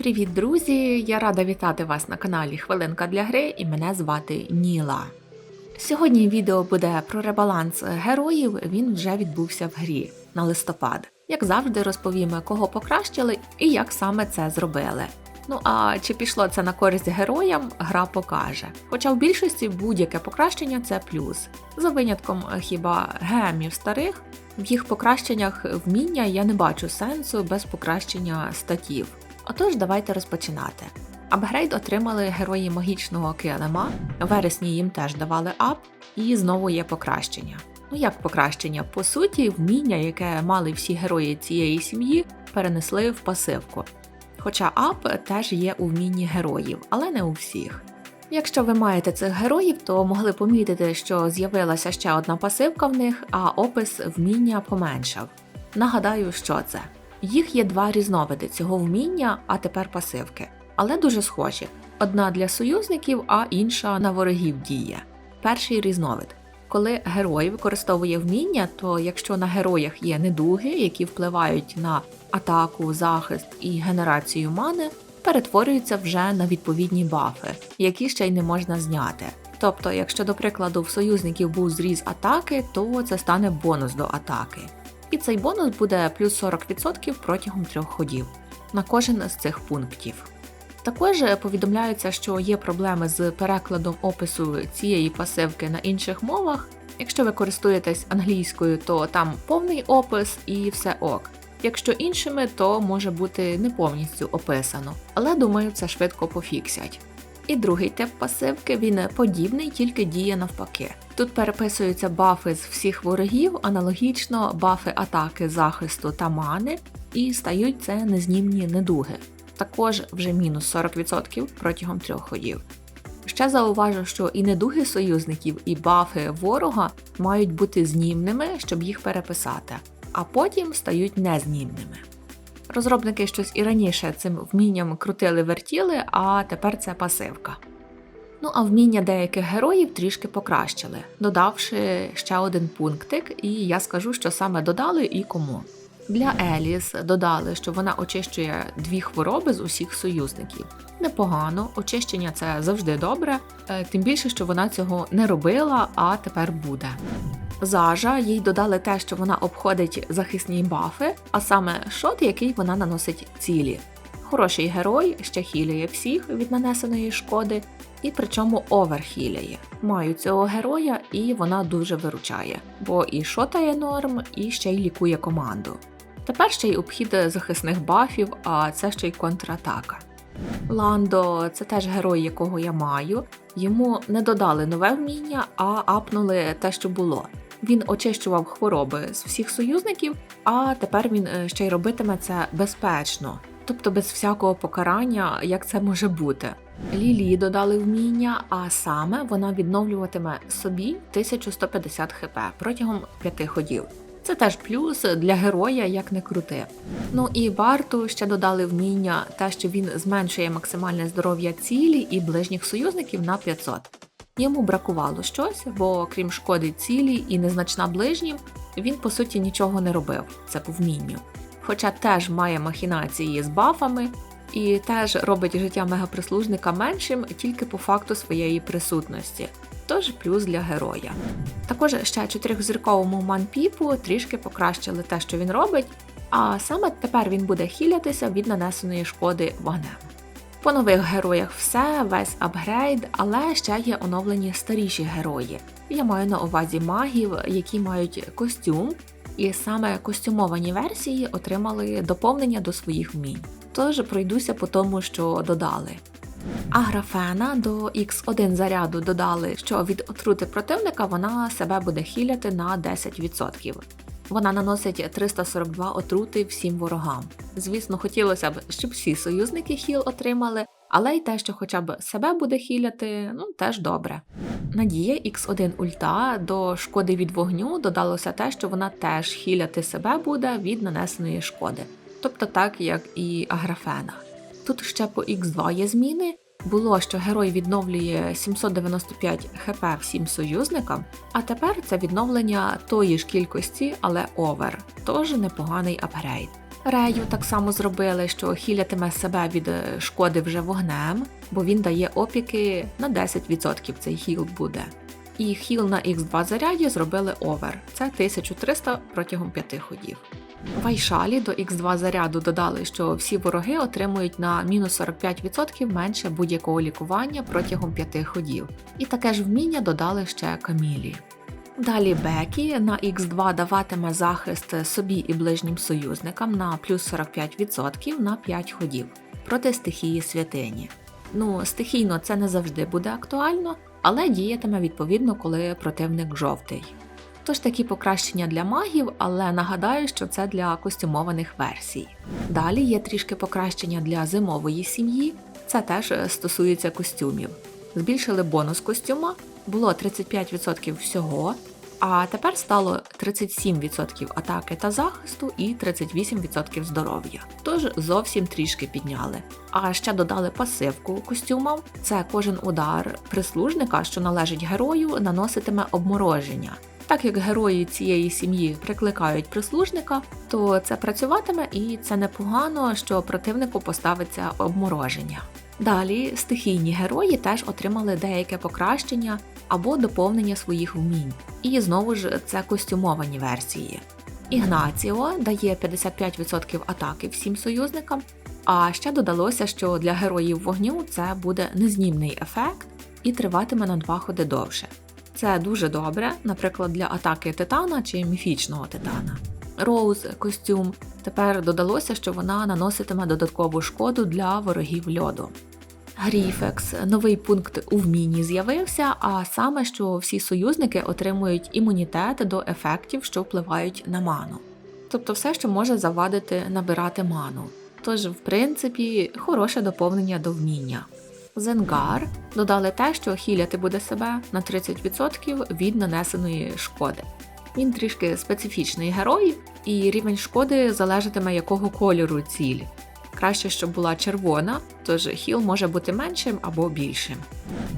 Привіт, друзі! Я рада вітати вас на каналі Хвилинка для гри і мене звати Ніла. Сьогодні відео буде про ребаланс героїв, він вже відбувся в грі на листопад. Як завжди, розповімо, кого покращили і як саме це зробили. Ну а чи пішло це на користь героям, гра покаже. Хоча в більшості будь-яке покращення це плюс. За винятком хіба гемів старих, в їх покращеннях вміння я не бачу сенсу без покращення статів. Отож, давайте розпочинати. Апгрейд отримали герої магічного килима, у вересні їм теж давали ап, і знову є покращення. Ну як покращення? По суті, вміння, яке мали всі герої цієї сім'ї, перенесли в пасивку. Хоча ап теж є у вмінні героїв, але не у всіх. Якщо ви маєте цих героїв, то могли помітити, що з'явилася ще одна пасивка в них, а опис вміння поменшав. Нагадаю, що це. Їх є два різновиди цього вміння, а тепер пасивки, але дуже схожі. Одна для союзників, а інша на ворогів діє. Перший різновид. Коли герой використовує вміння, то якщо на героях є недуги, які впливають на атаку, захист і генерацію мани, перетворюються вже на відповідні бафи, які ще й не можна зняти. Тобто, якщо, до прикладу, в союзників був зріз атаки, то це стане бонус до атаки. І цей бонус буде плюс 40% протягом трьох ходів на кожен з цих пунктів. Також повідомляється, що є проблеми з перекладом опису цієї пасивки на інших мовах. Якщо ви користуєтесь англійською, то там повний опис і все ок. Якщо іншими, то може бути не повністю описано, але думаю, це швидко пофіксять. І другий тип пасивки він подібний, тільки діє навпаки. Тут переписуються бафи з всіх ворогів, аналогічно бафи атаки, захисту та мани, і стають це незнімні недуги. Також вже мінус 40% протягом трьох ходів. Ще зауважу, що і недуги союзників, і бафи ворога мають бути знімними, щоб їх переписати, а потім стають незнімними. Розробники щось і раніше цим вмінням крутили вертіли, а тепер це пасивка. Ну а вміння деяких героїв трішки покращили, додавши ще один пунктик, і я скажу, що саме додали і кому. Для Еліс додали, що вона очищує дві хвороби з усіх союзників. Непогано, очищення це завжди добре, е, тим більше, що вона цього не робила, а тепер буде. Зажа їй додали те, що вона обходить захисні бафи, а саме шот, який вона наносить цілі. Хороший герой ще хіляє всіх від нанесеної шкоди, і причому оверхіляє. Маю цього героя, і вона дуже виручає, бо і шотає норм, і ще й лікує команду. Тепер ще й обхід захисних бафів, а це ще й контратака. Ландо це теж герой, якого я маю. Йому не додали нове вміння, а апнули те, що було. Він очищував хвороби з всіх союзників, а тепер він е, ще й робитиме це безпечно, тобто без всякого покарання, як це може бути. Лілі додали вміння, а саме вона відновлюватиме собі 1150 хп протягом п'яти ходів. Це теж плюс для героя, як не крути. Ну і Барту ще додали вміння, те, що він зменшує максимальне здоров'я цілі і ближніх союзників на 500. Йому бракувало щось, бо крім шкоди цілі і незначна ближнім, він по суті нічого не робив, це по вмінню. Хоча теж має махінації з бафами і теж робить життя мегаприслужника меншим тільки по факту своєї присутності, тож плюс для героя. Також ще чотирьохзірковому манпіпу трішки покращили те, що він робить, а саме тепер він буде хілятися від нанесеної шкоди вогнем. По нових героях все, весь апгрейд, але ще є оновлені старіші герої. Я маю на увазі магів, які мають костюм, і саме костюмовані версії отримали доповнення до своїх вмінь. Тож пройдуся по тому, що додали. А графена до X1 заряду додали, що від отрути противника вона себе буде хіляти на 10%. Вона наносить 342 отрути всім ворогам. Звісно, хотілося б, щоб всі союзники хіл отримали, але й те, що хоча б себе буде хіляти, ну теж добре. Надія X1 ульта до шкоди від вогню додалося те, що вона теж хіляти себе буде від нанесеної шкоди, тобто так як і Аграфена. Тут ще по X2 є зміни. Було, що герой відновлює 795 хп всім союзникам, а тепер це відновлення тої ж кількості, але овер, тож непоганий апгрейд. Рею так само зробили, що хілятиме себе від е, шкоди вже вогнем, бо він дає опіки на 10% цей хіл буде. І хіл на Х2 заряді зробили овер. Це 1300 протягом 5 ходів. В Айшалі до Х2 заряду додали, що всі вороги отримують на мінус 45% менше будь-якого лікування протягом 5 ходів. І таке ж вміння додали ще Камілі. Далі Бекі на Х2 даватиме захист собі і ближнім союзникам на плюс 45% на 5 ходів проти стихії святині. Ну, стихійно це не завжди буде актуально, але діятиме відповідно, коли противник жовтий. Тож такі покращення для магів, але нагадаю, що це для костюмованих версій. Далі є трішки покращення для зимової сім'ї, це теж стосується костюмів. Збільшили бонус костюма, було 35% всього, а тепер стало 37% атаки та захисту і 38% здоров'я. Тож зовсім трішки підняли. А ще додали пасивку костюмам. Це кожен удар прислужника, що належить герою, наноситиме обмороження. Так як герої цієї сім'ї прикликають прислужника, то це працюватиме і це непогано, що противнику поставиться обмороження. Далі стихійні герої теж отримали деяке покращення або доповнення своїх вмінь. І знову ж це костюмовані версії. Ігнаціо дає 55% атаки всім союзникам, а ще додалося, що для героїв вогню це буде незнімний ефект і триватиме на два ходи довше. Це дуже добре, наприклад, для атаки титана чи міфічного титана. Роуз костюм. Тепер додалося, що вона наноситиме додаткову шкоду для ворогів льоду. Гріфекс новий пункт у вмінні з'явився, а саме, що всі союзники отримують імунітет до ефектів, що впливають на ману. Тобто все, що може завадити набирати ману. Тож, в принципі, хороше доповнення до вміння. Зенгар додали те, що хіляти буде себе на 30% від нанесеної шкоди. Він трішки специфічний герой, і рівень шкоди залежатиме якого кольору ціль. Краще, щоб була червона, тож хіл може бути меншим або більшим.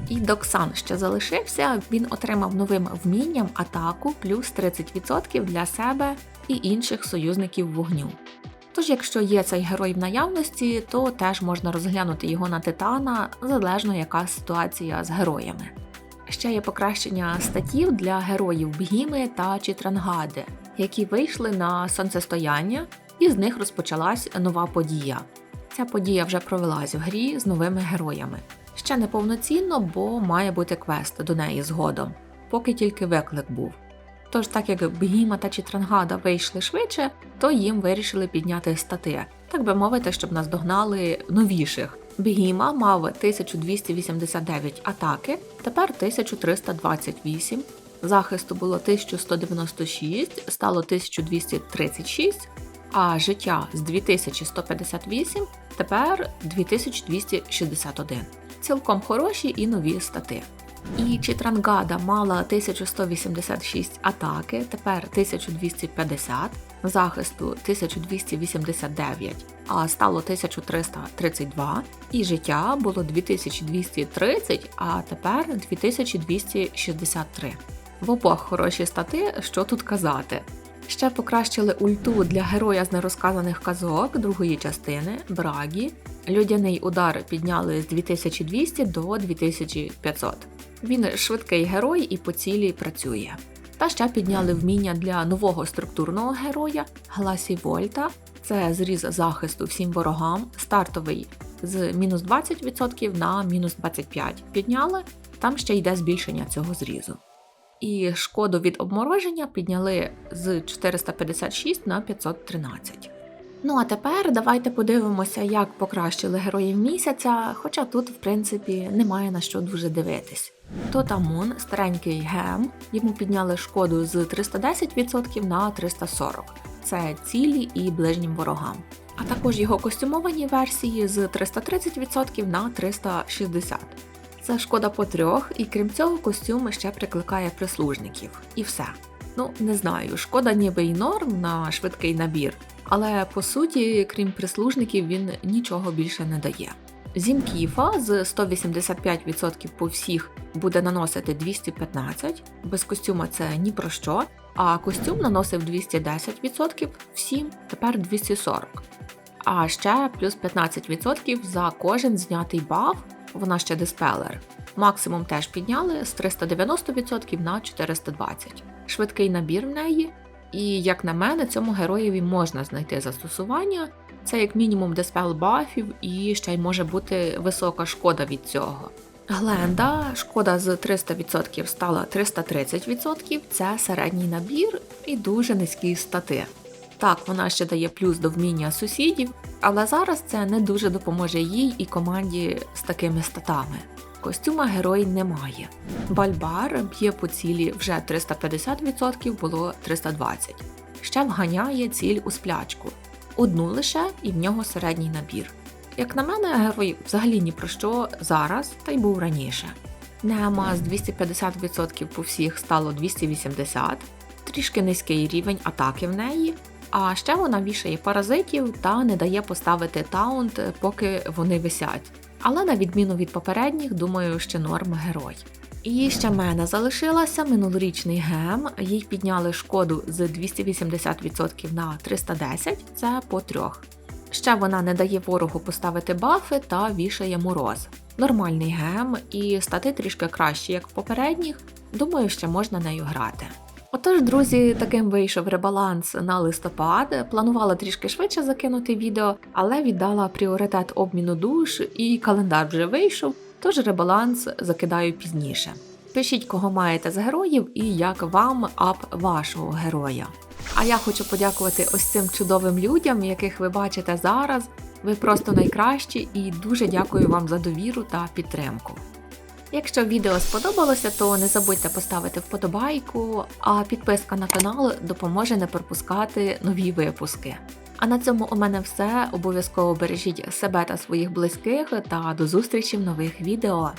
І Доксан ще залишився, він отримав новим вмінням атаку плюс 30% для себе і інших союзників вогню. Тож, якщо є цей герой в наявності, то теж можна розглянути його на титана, залежно яка ситуація з героями. Ще є покращення статів для героїв Бгіми та Чітрангади, які вийшли на сонцестояння, і з них розпочалась нова подія. Ця подія вже провелась в грі з новими героями. Ще не повноцінно, бо має бути квест до неї згодом, поки тільки виклик був. Тож, так як Бгіма та Чітрангада вийшли швидше, то їм вирішили підняти стати, так би мовити, щоб наздогнали новіших. Бгіма мав 1289 атаки, тепер 1328, захисту було 1196, стало 1236, а життя з 2158 тепер 2261. Цілком хороші і нові стати. І Чітрангада мала 1186 атаки, тепер 1250, захисту 1289, а стало 1332, і життя було 2230, а тепер 2263. В обох хороші стати, що тут казати. Ще покращили ульту для героя з нерозказаних казок другої частини Брагі. Людяний удар підняли з 2200 до 2500. Він швидкий герой і по цілі працює. Та ще підняли вміння для нового структурного героя Гласі Вольта. Це зріз захисту всім ворогам, стартовий з мінус 20% на мінус 25% підняли, там ще йде збільшення цього зрізу. І шкоду від обмороження підняли з 456 на 513. Ну а тепер давайте подивимося, як покращили героїв місяця, хоча тут, в принципі, немає на що дуже дивитись. Тотамун, старенький гем, йому підняли шкоду з 310% на 340%. Це цілі і ближнім ворогам. А також його костюмовані версії з 330% на 360%. Це шкода по трьох, і крім цього, костюм ще прикликає прислужників. І все. Ну, не знаю, шкода ніби й норм на швидкий набір, але по суті, крім прислужників, він нічого більше не дає. Зімкіфа з 185% по всіх буде наносити 215, без костюма це ні про що. а костюм наносив 210%, всім тепер 240%. А ще плюс 15% за кожен знятий баф, вона ще диспелер. Максимум теж підняли з 390% на 420. Швидкий набір в неї. І, як на мене, цьому героєві можна знайти застосування. Це як мінімум диспел бафів, і ще й може бути висока шкода від цього. Гленда, шкода з 300% стала 330%, це середній набір і дуже низькі стати. Так, вона ще дає плюс до вміння сусідів, але зараз це не дуже допоможе їй і команді з такими статами. Костюма герой немає. Бальбар б'є по цілі вже 350%, було 320%. Ще вганяє ціль у сплячку. Одну лише і в нього середній набір. Як на мене, герой взагалі ні про що зараз, та й був раніше. Нема з 250% по всіх стало 280, трішки низький рівень атаки в неї. А ще вона вішає паразитів та не дає поставити таунт, поки вони висять. Але на відміну від попередніх, думаю, що норм герой. І ще мене залишилася минулорічний гем. Їй підняли шкоду з 280% на 310, це по трьох. Ще вона не дає ворогу поставити бафи та вішає мороз. Нормальний гем і стати трішки краще, як в попередніх. Думаю, ще можна нею грати. Отож, друзі, таким вийшов ребаланс на листопад. Планувала трішки швидше закинути відео, але віддала пріоритет обміну душ і календар вже вийшов, тож ребаланс закидаю пізніше. Пишіть, кого маєте з героїв і як вам ап вашого героя. А я хочу подякувати ось цим чудовим людям, яких ви бачите зараз. Ви просто найкращі і дуже дякую вам за довіру та підтримку. Якщо відео сподобалося, то не забудьте поставити вподобайку, а підписка на канал допоможе не пропускати нові випуски. А на цьому у мене все. Обов'язково бережіть себе та своїх близьких та до зустрічі в нових відео.